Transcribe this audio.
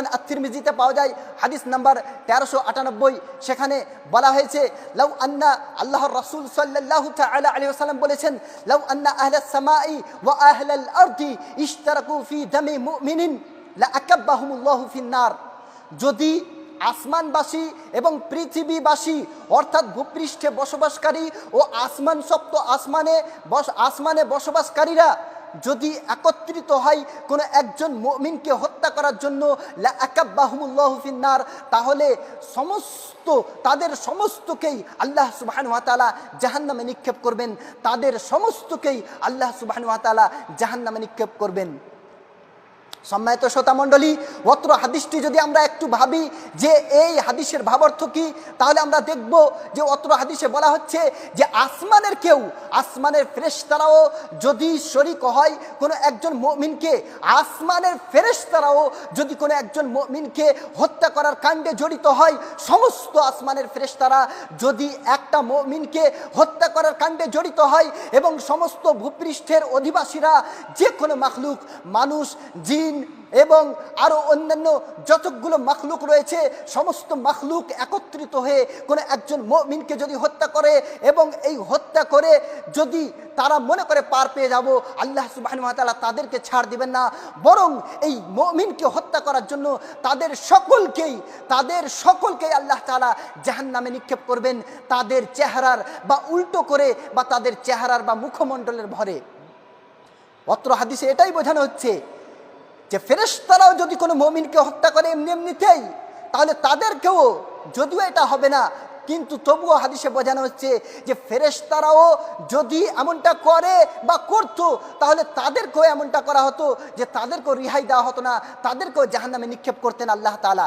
সুনান আত্মিরমিজিতে পাওয়া যায়। হাদিস নাম্বার তেরোশো আটানব্বই। সেখানে বলা হয়েছে, লাউ আন্না আল্লাহ রসুল সাল্লাহ তালা আলী সাল্লাম বলেছেন, লাউ আন্না আহলা সামাই ওয়া আহলাল আরদি ইশতারাকু ফি দামি মুমিনিন লা আকাব্বাহুমুল্লাহু ফিন্নার। যদি আসমানবাসী এবং পৃথিবীবাসী, অর্থাৎ ভূপৃষ্ঠে বসবাসকারী ও আসমান সপ্ত আসমানে বস, আসমানে বসবাসকারীরা যদি একত্রিত হয় কোনো একজন মমিনকে হত্যা করার জন্য একাব্বাহমুল্লাহ ফিন্নার, তাহলে সমস্ত, তাদের সমস্তকেই আল্লাহ সুবাহানুয়াতালা জাহান্নামে নিক্ষেপ করবেন। তাদের সমস্তকেই আল্লাহ সুবাহানুয়াতালা জাহান্নামে নিক্ষেপ করবেন। সম্মানিত শ্রোতা মণ্ডলী, অত্র হাদিসটি যদি আমরা একটু ভাবি যে এই হাদিসের ভাবার্থ কি, তাহলে আমরা দেখব যে অত্র হাদিসে বলা হচ্ছে যে আসমানের কেউ, আসমানের ফেরেশতারাও যদি শরিক হয়, কোনো একজন মমিনকে আসমানের ফেরেশতারাও যদি কোনো একজন মমিনকে হত্যা করার কাণ্ডে জড়িত হয়, সমস্ত আসমানের ফেরেশতারা যদি একটা মমিনকে হত্যা করার কাণ্ডে জড়িত হয় এবং সমস্ত ভূপৃষ্ঠের অধিবাসীরা যে কোনো মাখলুক, মানুষ জিন এবং আরও অন্যান্য যতগুলো মাখলুক রয়েছে, সমস্ত মাখলুক একত্রিত হয়ে কোনো একজন মমিনকে যদি হত্যা করে এবং এই হত্যা করে যদি তারা মনে করে পার পেয়ে যাব, আল্লাহ সুবাহতালা তাদেরকে ছাড় দিবেন না। বরং এই মমিনকে হত্যা করার জন্য তাদের সকলকেই তাদের সকলকেই আল্লাহ তালা জাহান নামে নিক্ষেপ করবেন। তাদের চেহারার বা উল্টো করে বা তাদের চেহারার বা মুখমণ্ডলের ভরে। অত্র হাদিসে এটাই বোঝানো হচ্ছে যে ফেরেশতারাও যদি কোনো মমিনকে হত্যা করে এমনি এমনিতেই, তাহলে তাদেরকেও যদিও এটা হবে না, কিন্তু তবুও হাদিসে বোঝানো হচ্ছে যে ফেরেশতারাও যদি এমনটা করে বা করতো, তাহলে তাদেরকেও এমনটা করা হতো যে তাদেরকেও রিহাই দেওয়া হতো না, তাদেরকেও জাহান্নামে নিক্ষেপ করতেন আল্লাহ তালা